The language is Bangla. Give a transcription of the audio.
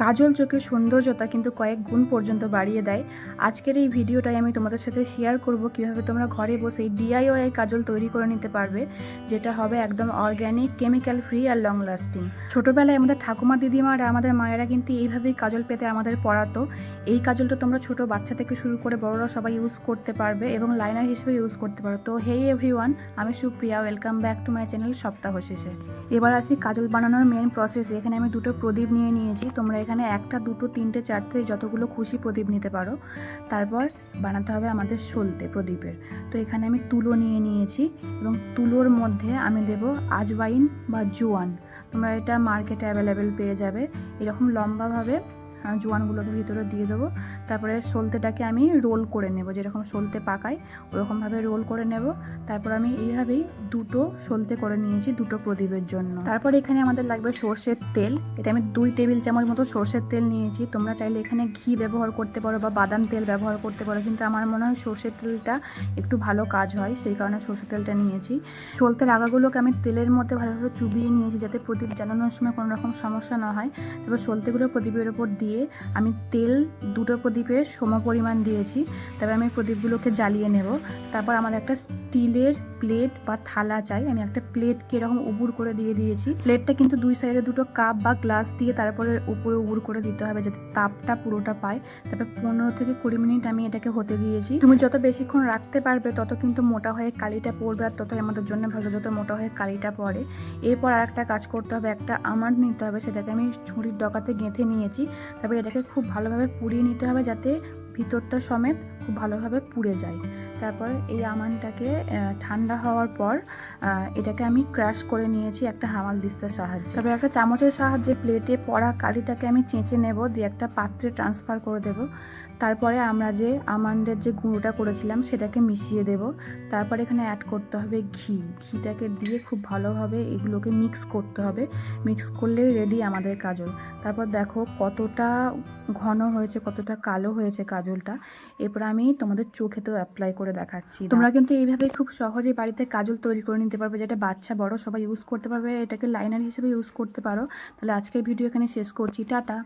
কাজল চোখের সৌন্দর্যতা কিন্তু কয়েক গুণ পর্যন্ত বাড়িয়ে দেয়। আজকের এই ভিডিওটাই আমি তোমাদের সাথে শেয়ার করব কীভাবে তোমরা ঘরে বসেই ডিআইওয়াই কাজল তৈরি করে নিতে পারবে, যেটা হবে একদম অর্গ্যানিক কেমিক্যাল ফ্রি আর লং লাস্টিং ছোটোবেলায় আমাদের ঠাকুমা দিদিমারা আমাদের মায়েরা কিন্তু এইভাবেই কাজল পেতে আমাদের পড়াতো। এই কাজলটা তোমরা ছোট বাচ্চা থেকে শুরু করে বড়রা সবাই ইউজ করতে পারবে এবং লাইনার হিসেবে ইউজ করতে পারো। তো হেই এভরিওয়ান আমি Supriya welcome back to my channel সপ্তাহ শেষে। এবার আসি কাজল বানানোর মেন প্রসেস এখানে আমি দুটো প্রদীপ নিয়ে নিয়েছি, তোমরা এখানে একটা, দুটো, তিনটে, চারটে যতগুলো খুশি প্রদীপ নিতে পারো। তারপর বানাতে হবে আমাদের সলতে প্রদীপের। তো এখানে আমি তুলো নিয়ে নিয়েছি এবং তুলোর মধ্যে আমি দেব আজওয়াইন বা জোয়ান। তোমরা এটা মার্কেটে অ্যাভেলেবেল পেয়ে যাবে। এরকম লম্বাভাবে জোয়ানগুলোকে ভিতরে দিয়ে দেবো। তারপরে সলতেটাকে আমি রোল করে নেব, যেরকম সলতে পাকাই ওরকমভাবে রোল করে নেব। তারপর আমি এইভাবেই দুটো সলতে করে নিয়েছি দুটো প্রদীপের জন্য। তারপর এখানে আমাদের লাগবে সর্ষের তেল। এটা আমি দুই টেবিল চামচ মতো সর্ষের তেল নিয়েছি। তোমরা চাইলে এখানে ঘি ব্যবহার করতে পারো বা বাদাম তেল ব্যবহার করতে পারো, কিন্তু আমার মনে হয় সর্ষের তেলটা একটু ভালো কাজ হয়, সেই কারণে সর্ষের তেলটা নিয়েছি। সলতের আগাগুলোকে আমি তেলের মধ্যে ভালোভাবে চুবিয়ে নিয়েছি, যাতে প্রদীপ জ্বালানোর সময় কোনো রকম সমস্যা না হয়। তারপর সলতেগুলো প্রদীপের ওপর দিয়ে আমি তেল দুটো প্রদীপে সম পরিমাণ দিয়েছি। তারপর আমি প্রদীপগুলোকে জ্বালিয়ে নেব। তারপর আমার একটা স্টিলের প্লেট বা থালা চাই, আমি একটা প্লেটকে এরকম উবুর করে দিয়ে দিয়েছি। প্লেটটা কিন্তু দুই সাইডে দুটো কাপ বা গ্লাস দিয়ে তারপরে উপরে উবুর করে দিতে হবে যাতে তাপটা পুরোটা পায়। তারপর পনেরো থেকে কুড়ি মিনিট আমি এটাকে হতে দিয়েছি। তুমি যত বেশিক্ষণ রাখতে পারবে, তত কিন্তু মোটা হয়ে কালিটা পড়বে আর ততই আমাদের জন্য ভালো, যত মোটা হয়ে কালিটা পড়ে। এরপর আর একটা কাজ করতে হবে, একটা আমান্ড নিতে হবে, সেটাকে আমি ছুরির ডকাতে গেঁথে নিয়েছি। তারপর এটাকে খুব ভালোভাবে পুড়িয়ে নিতে হবে যাতে ভিতরটা সমেত খুব ভালোভাবে পুড়ে যায়। তারপর এই আমানটাকে ঠান্ডা হওয়ার পর এটাকে আমি ক্র্যাশ করে নিয়েছি একটা হামাল দিস্তার সাহায্যে। তারপর একটা চামচের সাহায্যে প্লেটে পড়া কালিটাকে আমি চেঁচে নেব, দিয়ে একটা পাত্রে ট্রান্সফার করে দেব। তারপরে আমরা যে আমান্ডের যে গুঁড়োটা করেছিলাম, সেটাকে মিশিয়ে দেব। তারপর এখানে অ্যাড করতে হবে ঘি। ঘিটাকে দিয়ে খুব ভালোভাবে এগুলোকে মিক্স করতে হবে। মিক্স করলে রেডি আমাদের কাজল। তারপর দেখো কতটা ঘন হয়েছে, কতটা কালো হয়েছে কাজলটা। এরপর আমি তোমাদের চোখেতেও অ্যাপ্লাই করে দেখাচ্ছি তোমরা কিন্তু এইভাবে খুব সহজে বাড়িতে কাজল তৈরি করে নিতে পারবে, যেটা বাচ্চা বড় সবাই ইউজ করতে পারবে, এটাকে লাইনার হিসেবে ইউজ করতে পারো। তাহলে আজকের ভিডিও এখানে শেষ করছি, টাটা।